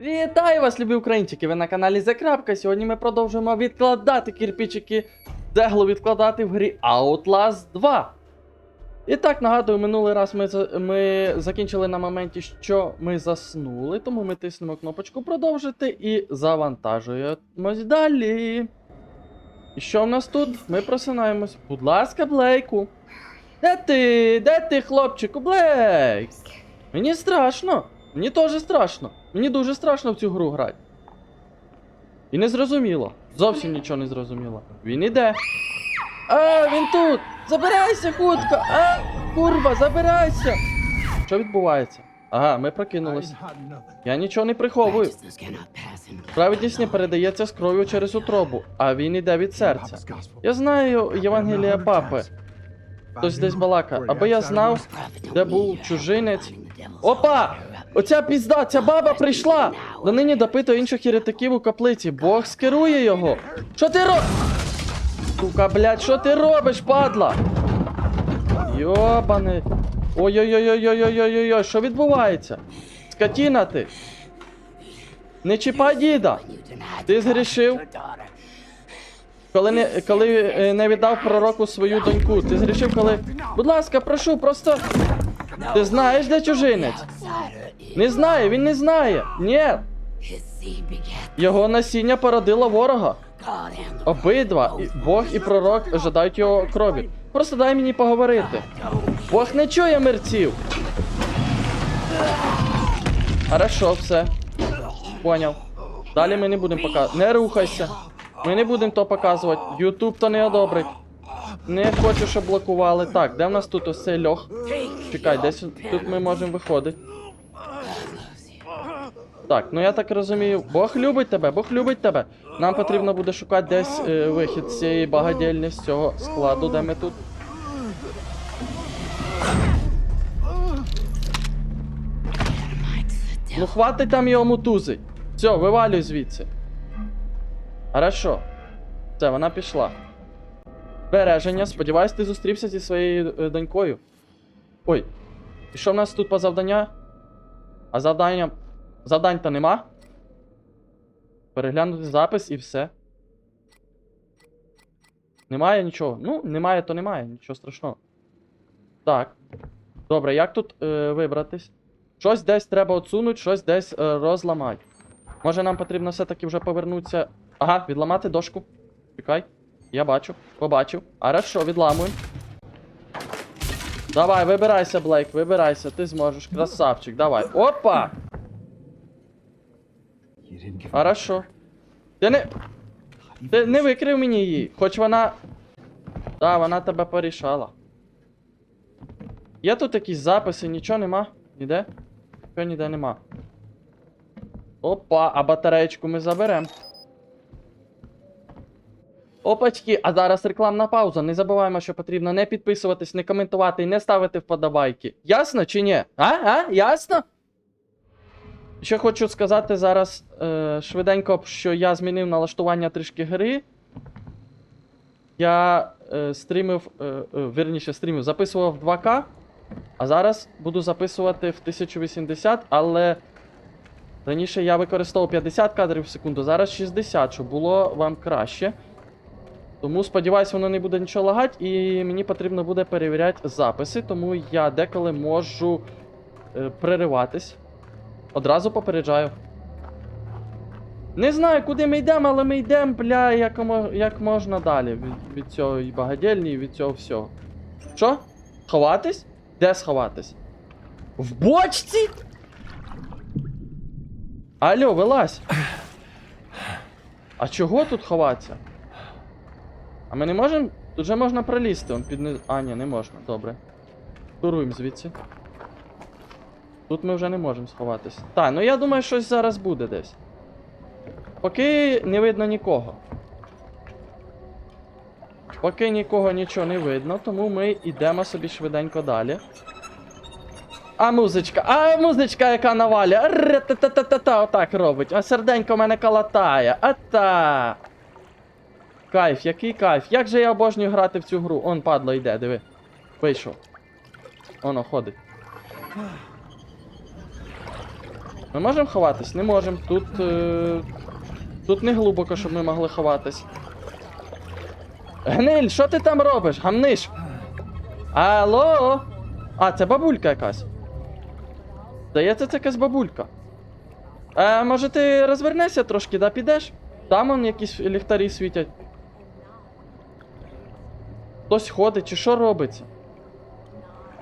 Вітаю вас, любі українчики! Ви на каналі Закрапка. Сьогодні ми продовжуємо відкладати кирпичики, дегло відкладати в грі Outlast 2. І так, нагадую, минулий раз ми, ми закінчили на моменті, що ми заснули, тому ми тиснемо кнопочку продовжити і завантажуємось далі. І що в нас тут? Ми просинаємось. Будь ласка, Блейку. Де ти? Де ти, хлопчику, Блейк? Мені страшно. Мені теж страшно. Мені дуже страшно в цю гру грати. І не зрозуміло. Зовсім нічого не зрозуміло. Він іде. А, він тут! Забирайся, хутко! А, курва, забирайся! Що відбувається? Ага, ми прокинулись. Я нічого не приховую. Праведність не передається з кров'ю через утробу, а він іде від серця. Я знаю Євангелія папи. Хтось десь балака. Аби я знав, де був чужинець. Опа! Оця пізда, ця баба прийшла! Донині допитує інших єретиків у каплиці. Бог скерує його. Що ти робиш? Сука, блядь, що ти робиш, падла? Йобаний. Ой-ой-ой-ой-ой-ой-ой-ой, що відбувається? Скотіна ти. Не чіпай діда. Ти згрішив? Коли не, коли е, не віддав пророку свою доньку. Ти згрішив, коли. Будь ласка, прошу, просто. Ти знаєш, де чужинець? Не знає, він не знає. Ні. Його насіння породило ворога. Обидва, і Бог і пророк жадають його крові. Просто дай мені поговорити. Бог не чує мерців. Хорошо, все. Поняв. Далі ми не будемо показувати. Не рухайся. Ми не будемо то показувати. Ютуб то не одобрить. Не хочу, щоб блокували. Так, де в нас тут ось цей льох? Чекай, десь тут ми можемо виходити. Так, ну я так розумію, Бог любить тебе, Бог любить тебе. Нам потрібно буде шукати десь е, вихід з цієї багадільні, з цього складу, де ми тут. Ну хватить там його мутузить. Все, вивалюй звідси. Хорошо. Все, вона пішла. Береження, сподіваюсь, ти зустрівся зі своєю е, донькою. Ой. І що в нас тут по завдання? А завдання. Завдань-то нема. Переглянути запис і все. Немає нічого. Ну, немає, то немає, нічого страшного. Так. Добре, як тут е, вибратись? Щось десь треба отсунути, щось десь е, розламати. Може нам потрібно все-таки вже повернутися. Ага, відламати дошку. Чекай. Я бачу. Побачив. Хорошо, відламуємо. Давай, вибирайся, Блейк, вибирайся, ти зможеш. Красавчик, давай. Опа! Хорошо. Ти не. Ти не викрив мені її, хоч вона. Да, вона тебе порішала. Є тут якісь записи, нічого нема? Ніде? Нічого ніде нема. Опа, а батареєчку ми заберемо. Опачки, а зараз рекламна пауза. Не забуваємо, що потрібно не підписуватись, не коментувати і не ставити вподобайки. Ясно чи ні? А? А? Ясно? Ще хочу сказати зараз е, швиденько, що я змінив налаштування трішки гри. Я е, стрімив, е, е, вірніше стрімив, записував 2К, а зараз буду записувати в 1080, але раніше я використовував 50 кадрів в секунду, зараз 60, щоб було вам краще. Тому сподіваюсь, воно не буде нічого лагати, і мені потрібно буде перевіряти записи, тому я деколи можу е, перериватись. Одразу попереджаю. Не знаю, куди ми йдемо, але ми йдемо, бля, як, як можна далі. Від, від цього і багадільні, і від цього всього. Що? Сховатись? Де сховатись? В бочці? Алло, вилазь. А чого тут ховатися? А ми не можемо. Тут же можна пролізти, он під А, ні, не можна, добре. Туруємо звідси. Тут ми вже не можемо сховатись. Так, ну я думаю, щось зараз буде десь. Поки не видно нікого. Поки нікого нічого не видно, тому ми йдемо собі швиденько далі. А музичка, а музичка, яка навалює. Ре-та-та-та-та-та, отак робить. А серденько мене калатає. Ата. Кайф, який кайф. Як же я обожнюю грати в цю гру. Он падло йде, диви. Вийшов. Оно ходить. Ми можемо ховатись? Не можемо. Тут. Е... Тут не глибоко, щоб ми могли ховатись. Гниль, що ти там робиш? Гамниш? Алло? А, це бабулька якась. Здається, це якась бабулька. Е, може ти розвернешся трошки, да підеш? Там он якісь ліхтарі світять. Хтось ходить, чи що робиться?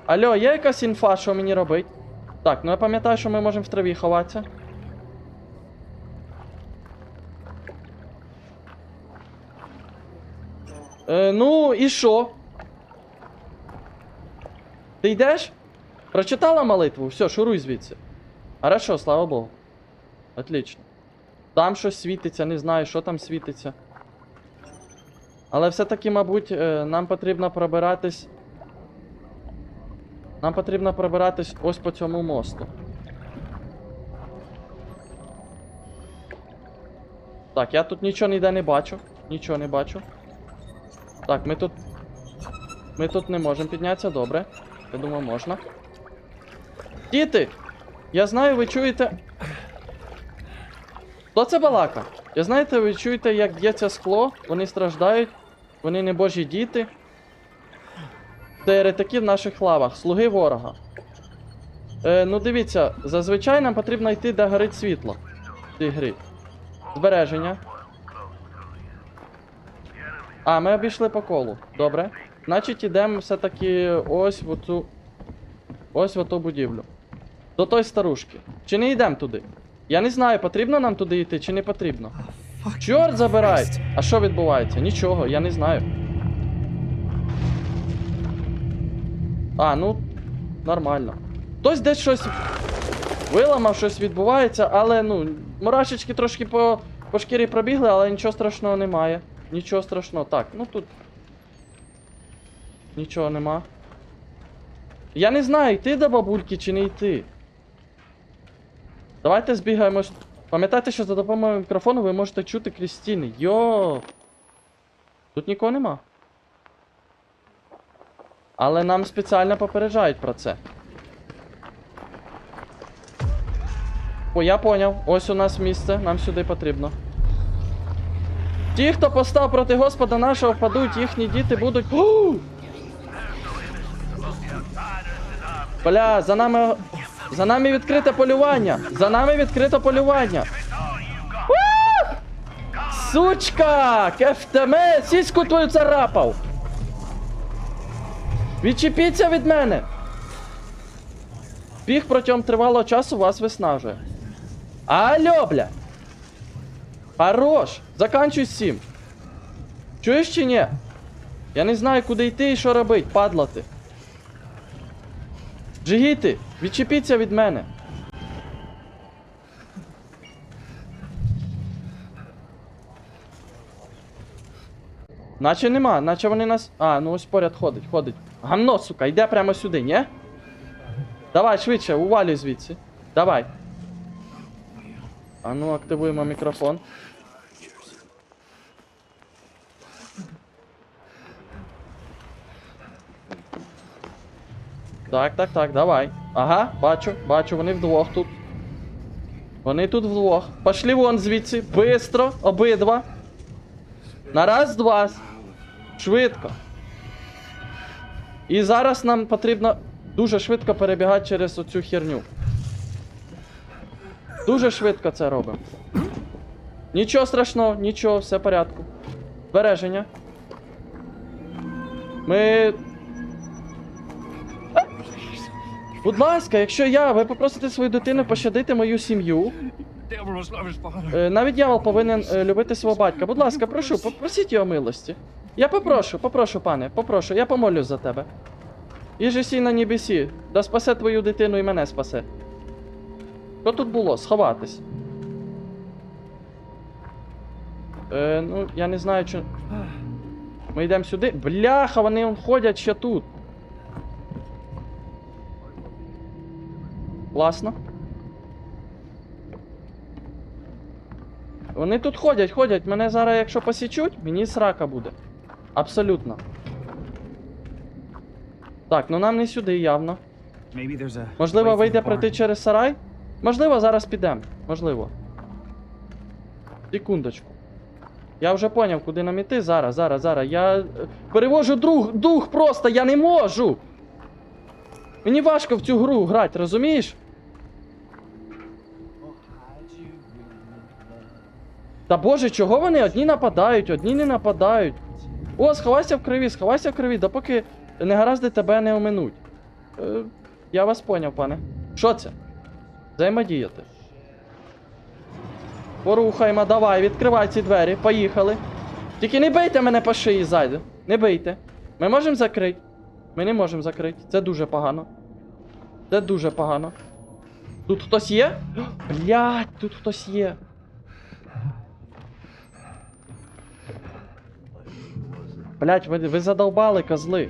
Алло, є якась інфа, що мені робить? Так, ну я пам'ятаю, що ми можемо в траві ховатися. Е, ну, і що? Ти йдеш? Прочитала молитву? Все, шуруй звідси. Хорошо, слава Богу. Отлично. Там щось світиться, не знаю, що там світиться. Але все-таки, мабуть, е, нам потрібно пробиратись. Нам потрібно пробиратись ось по цьому мосту. Так, я тут нічого ніде не бачу. Нічого не бачу. Так, ми тут. Ми тут не можемо піднятися, добре. Я думаю, можна. Діти! Я знаю, ви чуєте. Хто це балака? Я знаєте, ви чуєте, як б'ється скло, вони страждають, вони не божі діти. Це еретики в наших лавах, слуги ворога. Е, ну дивіться, зазвичай нам потрібно йти, де горить світло в цій грі. Збереження. А, ми обійшли по колу. Добре. Значить, ідемо все-таки ось в оцю. Ось в оту будівлю. До той старушки. Чи не йдемо туди? Я не знаю, потрібно нам туди йти, чи не потрібно. Чорт забирай! А що відбувається? Нічого, я не знаю. А, ну, нормально. Хтось десь щось виламав, щось відбувається, але ну, мурашечки трошки по, по шкірі пробігли, але нічого страшного немає. Нічого страшного. Так, ну тут. Нічого нема. Я не знаю, йти до бабульки чи не йти. Давайте збігаємо. Пам'ятайте, що за допомогою мікрофону ви можете чути крізь стіни. Йо. Тут нікого нема. Але нам спеціально попереджають про це. О, я поняв. Ось у нас місце, нам сюди потрібно. Ті, хто постав проти Господа нашого, впадуть, їхні діти будуть. Бля, за нами. За нами відкрите полювання! За нами відкрите полювання! Сучка! Кефтеме! Сіську твою царапав! Відчепіться від мене! Біг протягом тривалого часу вас виснажує. Алло, бля! Хорош! Заканчуй цим! Чуєш чи ні? Я не знаю, куди йти і що робить, падла ти. Джигіти, відчепіться від мене. Наче нема, наче вони нас. А, ну ось поряд ходить, ходить. Гамно, сука, йде прямо сюди, ні? Давай, швидше, увалюй звідси. Давай. А ну, активуємо мікрофон. Так, так, так, давай. Ага, бачу, бачу, вони вдвох тут. Вони тут вдвох. Пошли вон звідси. Бистро, обидва. На раз, два. Швидко. І зараз нам потрібно дуже швидко перебігати через оцю херню. Дуже швидко це робимо. Нічого страшного, нічого, все в порядку. Збереження. Ми Будь ласка, якщо я, ви попросите свою дитину пощадити мою сім'ю. Е, Навіть дьявол повинен е, любити свого батька. Будь ласка, прошу, попросіть його милості. Я попрошу, попрошу, пане, попрошу, я помолюсь за тебе. І же сій на небесі, да спасе твою дитину і мене спасе. Що тут було? Сховатись. Е, ну, я не знаю, чи. Ми йдемо сюди. Бляха, вони он ходять ще тут. Класно. Вони тут ходять, ходять. Мене зараз, якщо посічуть, мені срака буде. Абсолютно. Так, ну нам не сюди явно. Можливо, вийде пройти через сарай? Можливо, зараз підемо. Можливо. Секундочку. Я вже поняв, куди нам іти. Зараз, зараз, зараз. Я е, перевожу друг, дух просто, я не можу. Мені важко в цю гру грати, розумієш? Та боже, чого вони одні нападають, одні не нападають. О, сховайся в криві, сховайся в криві, допоки негаразди тебе не оминуть. Е, я вас поняв, пане. Що це? Взаємодіяти. Порухаймо, давай, відкривай ці двері, поїхали. Тільки не бийте мене по шиї ззаду. Не бийте. Ми можемо закрити. Ми не можемо закрити. Це дуже погано. Це дуже погано. Тут хтось є? Блять, тут хтось є. Блять, ви, ви задовбали, козли.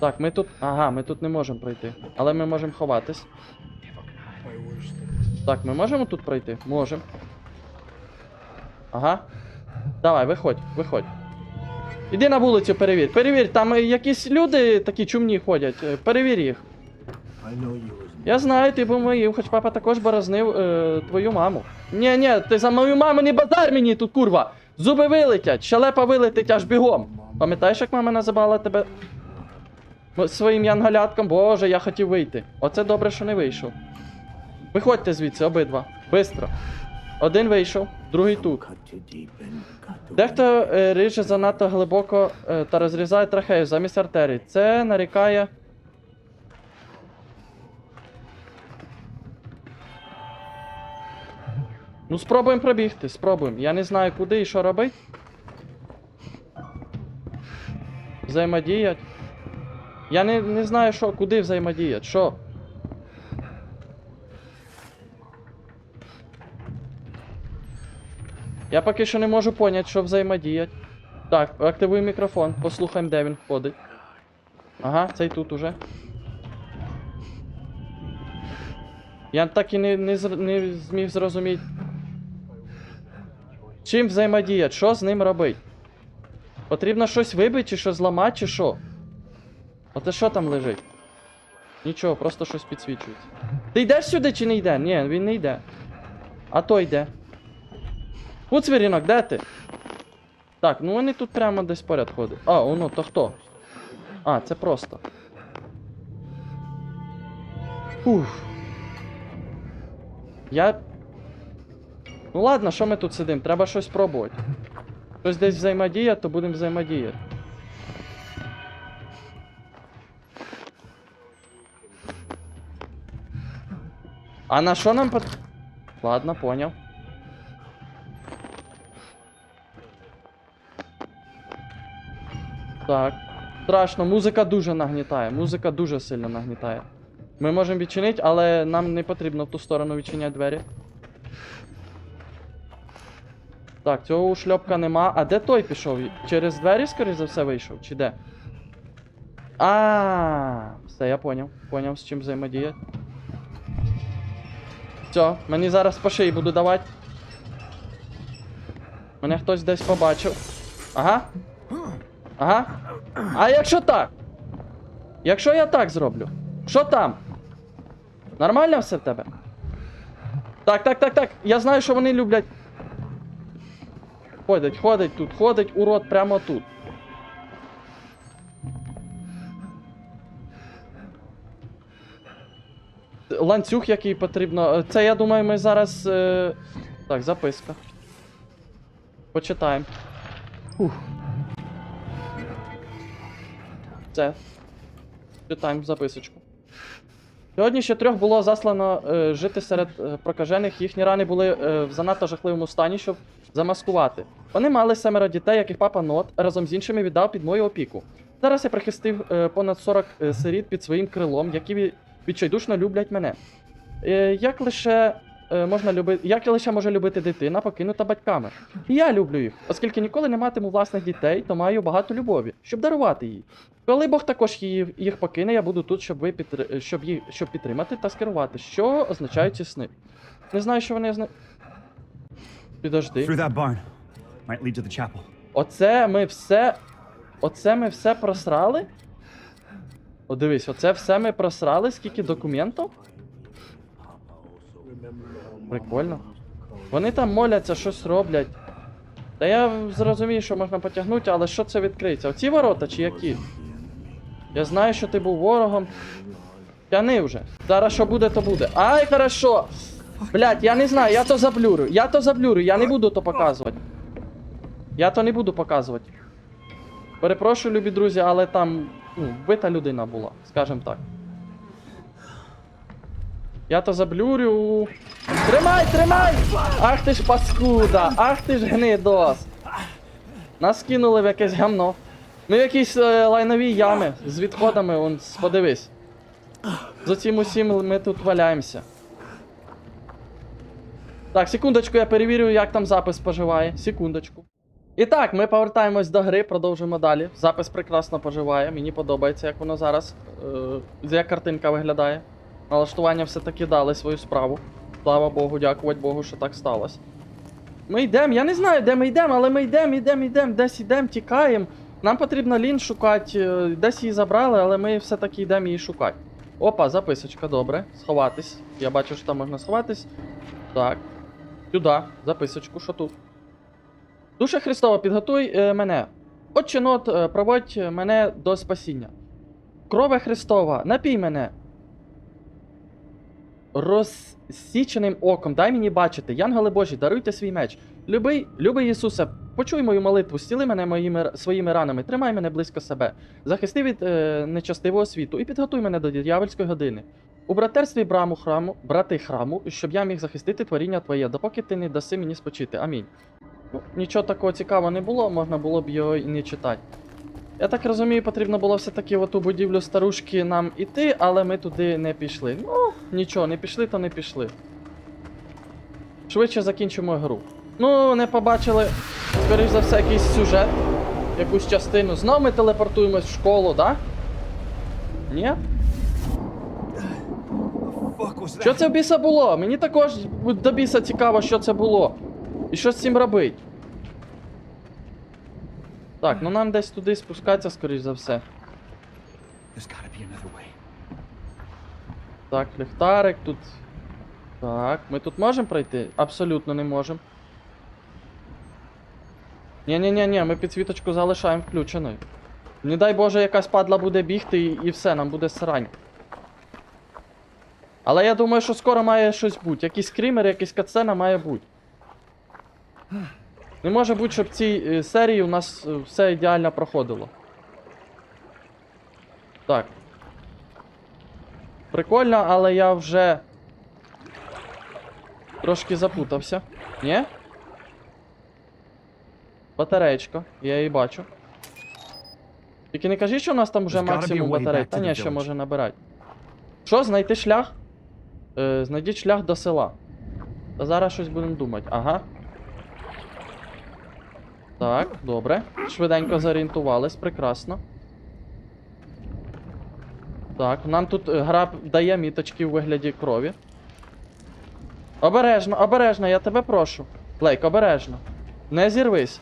Так, ми тут. Ага, ми тут не можемо пройти. Але ми можемо ховатись. Так, ми можемо тут пройти? Можемо. Ага. Давай, виходь, виходь. Іди на вулицю, перевір. Перевір, там якісь люди такі чумні ходять. е, Перевір їх. Я знаю, ти був моїм, хоч папа також борознив е, твою маму. Ні, ні, ти за мою маму не базар мені тут, курва. Зуби вилетять, щелепа вилетить аж бігом. Пам'ятаєш, як мама називала тебе своїм янгалятком? Боже, я хотів вийти. Оце добре, що не вийшов. Виходьте звідси, обидва. Бистро. Один вийшов, другий тут. Дехто е, ріже занадто глибоко е, та розрізає трахею замість артерій. Це нарікає. Ну, спробуємо пробігти, спробуємо. Я не знаю куди і що робити. Взаємодіять. Я не, не знаю, що, куди взаємодіять. Що? Я поки що не можу поняти, що взаємодіять. Так, активуй мікрофон, послухаємо, де він ходить. Ага, цей тут уже. Я так і не, не, не зміг зрозуміти. Чим взаємодіять? Що з ним робить? Потрібно щось вибити, чи що зламати, чи що? Оце що там лежить? Нічого, просто щось підсвічується. Ти йдеш сюди чи не йде? Ні, він не йде. А то йде. Куцвірінок, де ти? Так, ну вони тут прямо десь поряд ходять. А, воно, то хто? А, це просто. Ух. Я. Ну ладно, що ми тут сидимо? Треба щось пробувати. Щось десь взаємодіяти, то будемо взаємодіяти. А на що нам пот... Ладно, поняв. Так. Страшно, музика дуже нагнітає. Музика дуже сильно нагнітає. Ми можемо відчинити, але нам не потрібно в ту сторону відчиняти двері. Так, цього ушльопка нема. А де той пішов? Через двері, скоріш за все, вийшов? Чи де? А, все, я поняв. Поняв, з чим взаємодіяти. Все, мені зараз по шиї буду давати. Мене хтось десь побачив. Ага. Ага. А якщо так? Якщо я так зроблю? Що там? Нормально все в тебе? Так, так, так, так. Я знаю, що вони люблять. Ходить, ходить тут, ходить урод прямо тут. Ланцюг, який потрібно. Це я думаю, ми зараз. Е... Так, записка. Почитаємо. Ух. Це. Читаємо записочку. Сьогодні ще трьох було заслано е, жити серед е, прокажених. Їхні рани були е, в занадто жахливому стані, щоб замаскувати. Вони мали семеро дітей, яких папа Нот разом з іншими віддав під мою опіку. Зараз я прихистив е, понад 40 е, сиріт під своїм крилом, які відчайдушно люблять мене. Е, як лише е, можна любити, як лише може любити дитина, покинута батьками. І я люблю їх, оскільки ніколи не матиму власних дітей, то маю багато любові, щоб дарувати їй. Коли Бог також її, їх покине, я буду тут, щоб ви підтри... щоб, їх... щоб підтримати та скерувати, що означають ці сни. Не знаю, що вони озна... Підожди. That barn. Might lead to the chapel. Оце ми все. Оце ми все просрали? О, дивись, оце все ми просрали, скільки документів? Прикольно. Вони там моляться, щось роблять. Та я зрозумію, що можна потягнути, але що це відкриється? Оці ворота чи які? Я знаю, що ти був ворогом. Тяни вже. Зараз що буде, то буде. Ай, хорошо. Блять, я не знаю, я то заблюрю. Я то заблюрю, я не буду то показувати. Я то не буду показувати. Перепрошую, любі друзі, але там ну, вбита людина була, скажем так. Я то заблюрю. Тримай, тримай! Ах ти ж паскуда! Ах ти ж гнидос! Нас кинули в якесь гамно. Ми в якісь е, лайнові ями з відходами, он, подивись. За цим усім ми тут валяємося. Так, секундочку, я перевірю, як там запис поживає. Секундочку. І так, ми повертаємось до гри, продовжуємо далі. Запис прекрасно поживає, мені подобається, як воно зараз. Е, як картинка виглядає. Налаштування все-таки дали свою справу. Слава Богу, дякувати Богу, що так сталося. Ми йдемо, я не знаю, де ми йдемо, але ми йдемо, йдемо, йдемо, десь йдемо, тікаємо. Нам потрібно лін шукати, е, десь її забрали, але ми все-таки йдемо її шукати. Опа, записочка, добре. Сховатись. Я бачу, що там можна сховатись. Так. Сюди, записочку, що тут? Душа Христова, підготуй е, мене. Отче нот, е, проводь мене до спасіння. Крове Христова, напій мене. Розсіченим оком, дай мені бачити. Янголи Божі, даруйте свій меч. Любий, любий Ісусе, почуй мою молитву, зціли мене моїми своїми ранами, тримай мене близько себе, захисти від е, нечастивого світу і підготуй мене до дьявольської години. У братерстві браму храму, брати храму, щоб я міг захистити творіння Твоє, допоки ти не даси мені спочити. Амінь. Ну, нічого такого цікавого не було, можна було б його і не читати. Я так розумію, потрібно було все-таки в ту будівлю старушки нам іти, але ми туди не пішли. Ну, нічого, не пішли, то не пішли. Швидше закінчимо гру. Ну, не побачили, скоріш за все, якийсь сюжет, якусь частину. Знов ми телепортуємось в школу, да? Ні? Що це в біса було? Мені також до біса цікаво, що це було. І що з цим робить. Так, ну нам десь туди спускатися, скоріш за все. Так, ліхтарик тут. Так, ми тут можемо пройти? Абсолютно не можемо. Ні-ні-ні, ми підсвіточку залишаємо включеною. Не дай Боже, якась падла буде бігти і, і все, нам буде срань. Але я думаю, що скоро має щось бути. Якийсь скрімер, якийсь катсцена має бути. Не може бути, щоб в цій е, серії у нас е, все ідеально проходило. Так. Прикольно, але я вже трошки запутався. Ні? Батареєчка, я її бачу. Тільки не кажи, що у нас там вже максимум батарей. Та ні, ще може набирати. Що, знайти шлях? Е, знайдіть шлях до села. Та зараз щось будемо думати. Ага. Так, добре. Швиденько зорієнтувались, прекрасно. Так, нам тут е, гра дає міточки у вигляді крові. Обережно, обережно, я тебе прошу. Блейк, обережно. Не зірвись.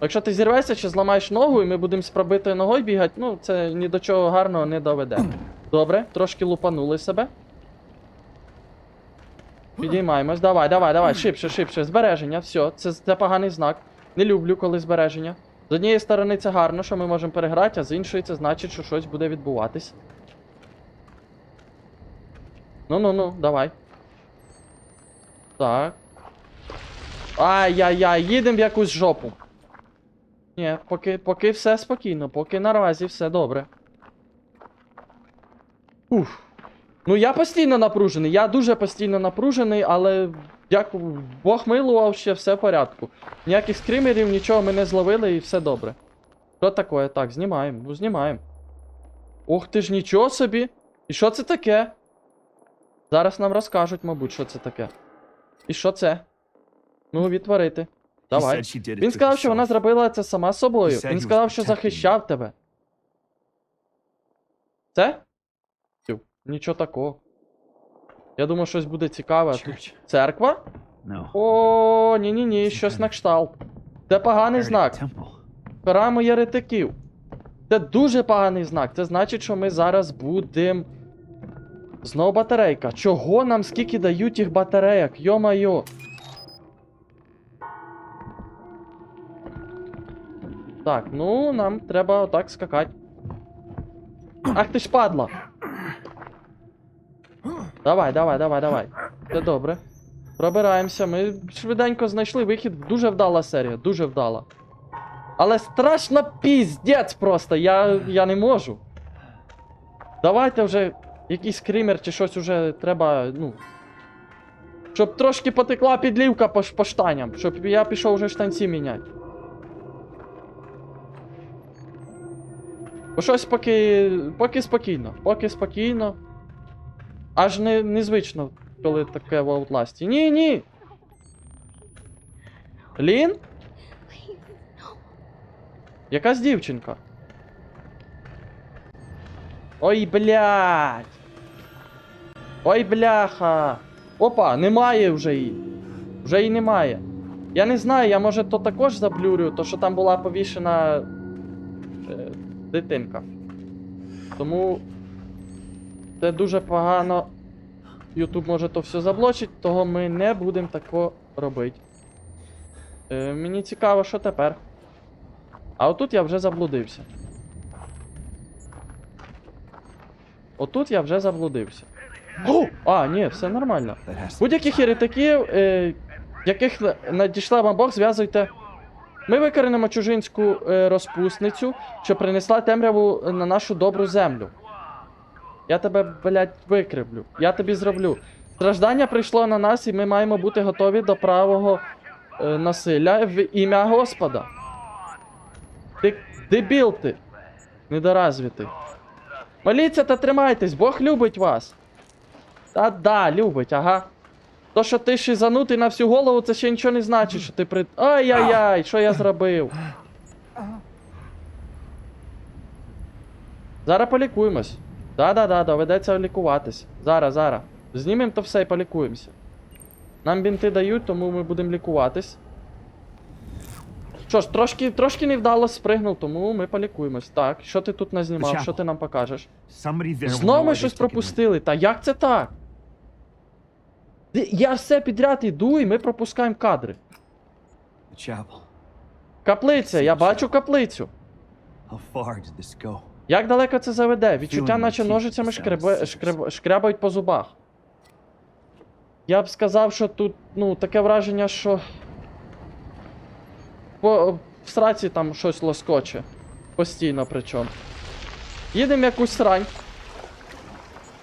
Якщо ти зірвешся чи зламаєш ногу, і ми будемо з пробитою ногою бігати, ну це ні до чого гарного не доведе. Добре, трошки лупанули себе. Підіймаємось. Давай, давай, давай, шибше, шибше. Збереження, все, це, це поганий знак. Не люблю, коли збереження. З однієї сторони це гарно, що ми можемо переграти, а з іншої це значить, що щось буде відбуватись. Ну-ну-ну, давай. Так. Ай-яй-яй, їдемо в якусь жопу. Ні, поки, поки все спокійно, поки наразі все добре. Уф. Ну я постійно напружений, я дуже постійно напружений, але дякую, Бог милував, ще все в порядку. Ніяких скримерів, нічого ми не зловили і все добре. Що таке? Так, знімаємо, ну знімаємо. Ох ти ж нічого собі. І що це таке? Зараз нам розкажуть, мабуть, що це таке. І що це? Ну, відтворити. Давай. Він сказав, що вона зробила це сама собою. Він сказав, що захищав тебе. Це? Нічого такого. Я думав, щось буде цікаве. Тут церква? No. О, ні-ні-ні, щось на кшталт. Це поганий знак. Храм єретиків. Це дуже поганий знак. Це значить, що ми зараз будемо. Знову батарейка. Чого нам скільки дають їх батарейок? Йо-майо. Так, ну нам треба отак скакати. Ах ти ж падла! Давай, давай, давай, давай. Це добре. Пробираємося. Ми швиденько знайшли вихід. Дуже вдала серія, дуже вдала. Але страшно піздець просто, я, я не можу. Давайте вже якийсь скример чи щось уже треба, ну. Щоб трошки потекла підлівка по, по штаням, щоб я пішов вже штанці міняти. Бо щось поки. поки спокійно, поки спокійно. Аж не, незвично, коли таке в Outlast. Ні, ні! Лін? Якась дівчинка. Ой, блядь. Ой, бляха. Опа, немає вже її. Вже її немає. Я не знаю, я може то також заблюрю, то що там була повішена е, дитинка. Тому це дуже погано. Ютуб може то все заблочить, того ми не будемо тако робити. Е, мені цікаво, що тепер. А отут я вже заблудився. Отут я вже заблудився. О! А, ні, все нормально. Будь-яких єретиків, е, яких надійшла вам Бог, зв'язуйте. Ми викоренимо чужинську е, розпусницю, що принесла темряву на нашу добру землю. Я тебе, блядь, викривлю. Я тобі зроблю. Страждання прийшло на нас, і ми маємо бути готові до правого е, насилля в ім'я Господа. Ти дебіл ти. Недоразвитий. Моліться та тримайтесь, Бог любить вас. Та да, любить, ага. То, що ти шизанутий на всю голову, це ще нічого не значить, що ти при. Ай-яй-яй, що я зробив? Зараз полікуємось. Да-да-да, доведеться лікуватись. Зараз, зараз. Знімемо то все і полікуємося. Нам бінти дають, тому ми будемо лікуватись. Що ж, трошки, трошки невдало спригнув, тому ми полікуємось. Так, що ти тут назнімав, що ти нам покажеш? Знову ми щось пропустили. Та як це так? Я все підряд іду, і ми пропускаємо кадри. Каплиця, я бачу каплицю. How far did this go? Як далеко це заведе? Відчуття, наче ножицями шкребе, шкреб, шкрябають по зубах. Я б сказав, що тут, ну, таке враження, що. По, в сраці там щось лоскоче. Постійно причому. Їдемо якусь срань.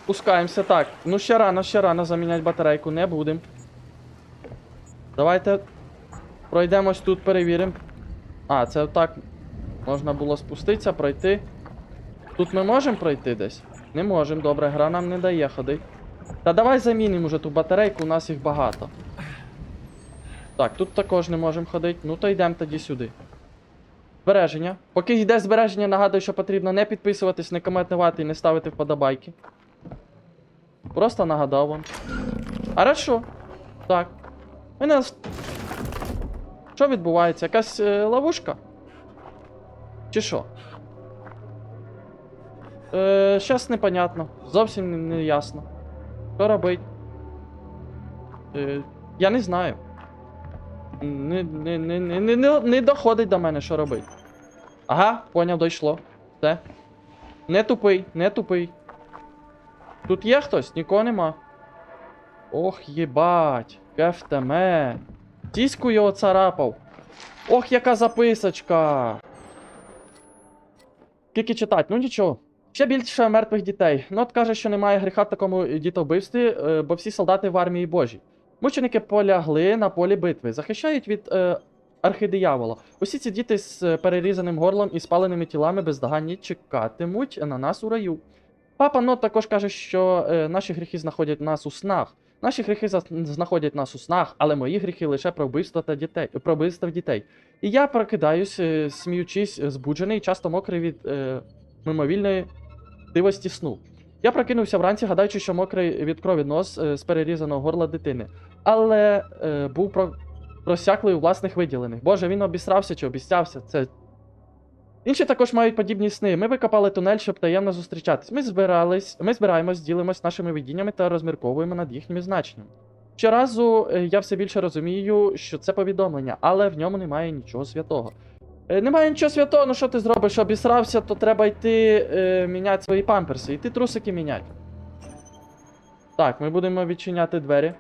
Пускаємося так. Ну ще рано, ще рано заміняти батарейку не будемо. Давайте пройдемось тут, перевіримо. А, це так. Можна було спуститися, пройти. Тут ми можемо пройти десь? Не можемо, добре, гра нам не дає ходити. Та давай замінимо уже ту батарейку, у нас їх багато. Так, тут також не можемо ходити. Ну то йдемо тоді сюди. Збереження. Поки йде збереження, нагадую, що потрібно не підписуватись, не коментувати і не ставити вподобайки. Просто нагадав вам. Хорошо. Так. Мене. Що відбувається? Якась е, ловушка? Чи що? Е, щас непонятно. Зовсім не, ясно. Що робить? Е, я не знаю. Не, не, не, не, не, не, доходить до мене, що робить. Ага, поняв, дійшло. Все. Не тупий, не тупий. Тут є хтось? Нікого нема. Ох, єбать. Кефтеме. Тіську його царапав. Ох, яка записочка. Скільки читать? Ну нічого. Ще більше мертвих дітей. Нот каже, що немає гріха в такому дітовбивстві, е, бо всі солдати в армії Божій. Мученики полягли на полі битви, захищають від е, архидиявола. Усі ці діти з перерізаним горлом і спаленими тілами бездоганні чекатимуть на нас у раю. Папа Нот також каже, що е, наші гріхи знаходять нас у снах. Наші гріхи знаходять нас у снах, але мої гріхи лише про вбивство та дітей, про вбивство дітей. І я прокидаюсь, е, сміючись, збуджений, часто мокрий від е, мимовільної дивості сну. Я прокинувся вранці, гадаючи, що мокрий від крові нос е, з перерізаного горла дитини. Але е, був про... просяклий у власних виділених. Боже, він обісрався чи обіцявся. Це. Інші також мають подібні сни. Ми викопали тунель, щоб таємно зустрічатись. Ми збирались, ми збираємось, ділимось нашими видіннями та розмірковуємо над їхніми значенням. Щоразу е, я все більше розумію, що це повідомлення, але в ньому немає нічого святого. Е, Немає нічого святого, ну що ти зробиш? Обісрався, то треба йти е, міняти свої памперси, йти трусики міняти. Так, ми будемо відчиняти двері.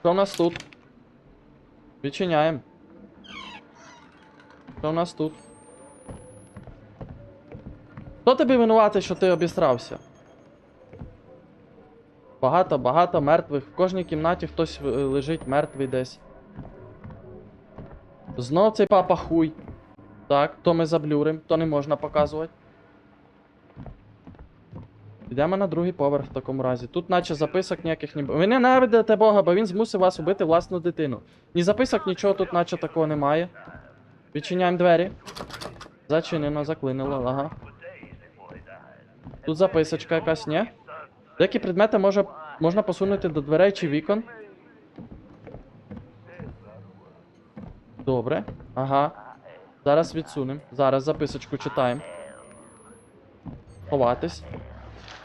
Що в нас тут? Відчиняємо. Що в нас тут? Хто тобі винуватий, що ти обісрався? Багато, багато мертвих. В кожній кімнаті хтось е, лежить мертвий десь. Знов цей папа хуй. Так, то ми заблюрим, то не можна показувати. Йдемо на другий поверх в такому разі. Тут наче записок ніяких не було. Ви ненавидите Бога, бо він змусив вас убити власну дитину. Ні записок, нічого тут наче такого немає. Відчиняємо двері. Зачинено, заклинило, ага. Тут записочка якась, ні? Деякі предмети може, можна посунути до дверей чи вікон. Добре. Ага. Зараз відсунемо. Зараз записочку читаємо. Ховатись.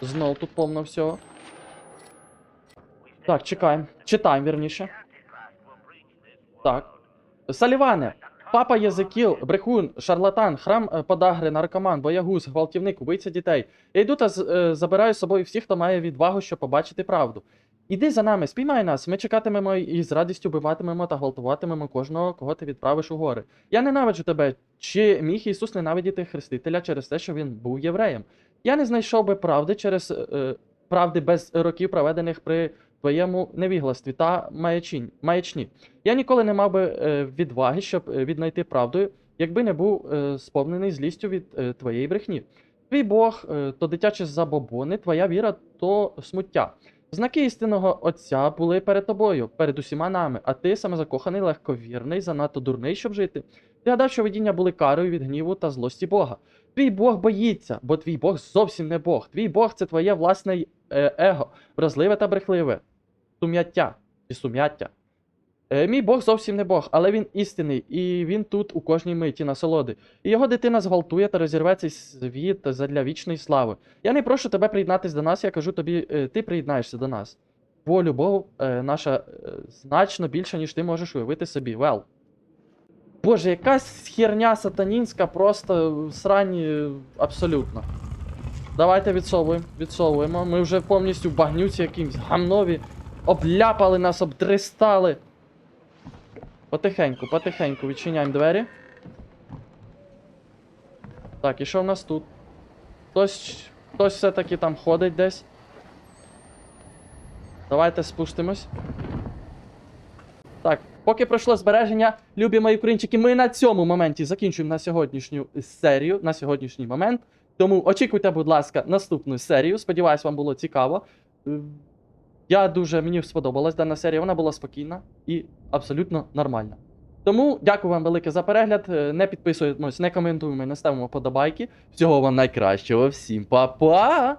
Знов тут повно всього. Так, чекаємо. Читаємо, вірніше. Так. Саліване, папа Єзекіл, брехун, шарлатан, храм е, подагри, наркоман, боягуз, гвалтівник, убийця дітей. Я йду та е, забираю з собою всіх, хто має відвагу, щоб побачити правду. Іди за нами, спіймай нас, ми чекатимемо і з радістю вбиватимемо та гвалтуватимемо кожного, кого ти відправиш у гори. Я ненавиджу тебе. Чи міг Ісус ненавидіти Хрестителя через те, що він був євреєм? Я не знайшов би правди через е, правди без років, проведених при твоєму невігластві та маячні. Я ніколи не мав би е, відваги, щоб е, віднайти правду, якби не був е, сповнений злістю від е, твоєї брехні. Твій Бог е, то дитячі забобони, твоя віра то смуття. Знаки істинного Отця були перед тобою, перед усіма нами, а ти саме закоханий, легковірний, занадто дурний, щоб жити. Ти гадав, що видіння були карою від гніву та злості Бога. Твій Бог боїться, бо твій Бог зовсім не Бог. Твій Бог це твоє власне е, его, вразливе та брехливе. Сум'яття і сум'яття. Е, мій Бог зовсім не Бог, але він істинний, і він тут у кожній миті насолоди. І його дитина зґвалтує та розірве цей світ задля вічної слави. Я не прошу тебе приєднатись до нас, я кажу тобі, е, ти приєднаєшся до нас. Бо любов е, наша значно більша, ніж ти можеш уявити собі. Вел. Боже, якась херня сатанінська, просто срані е, абсолютно. Давайте відсовуємо, відсовуємо. Ми вже повністю в багнюці якимсь гамнові. Обляпали нас, обдристали. Потихеньку, потихеньку відчиняємо двері. Так, і що в нас тут? Хтось, хтось все-таки там ходить десь. Давайте спустимось. Так, поки пройшло збереження, любі мої українчики, ми на цьому моменті закінчуємо на сьогоднішню серію, на сьогоднішній момент. Тому очікуйте, будь ласка, наступну серію. Сподіваюсь, вам було цікаво. Я дуже мені сподобалась дана серія, вона була спокійна і абсолютно нормальна. Тому дякую вам велике за перегляд. Е, Не підписуємось, не коментуємо, не ставимо подобайки. Всього вам найкращого, всім па-па!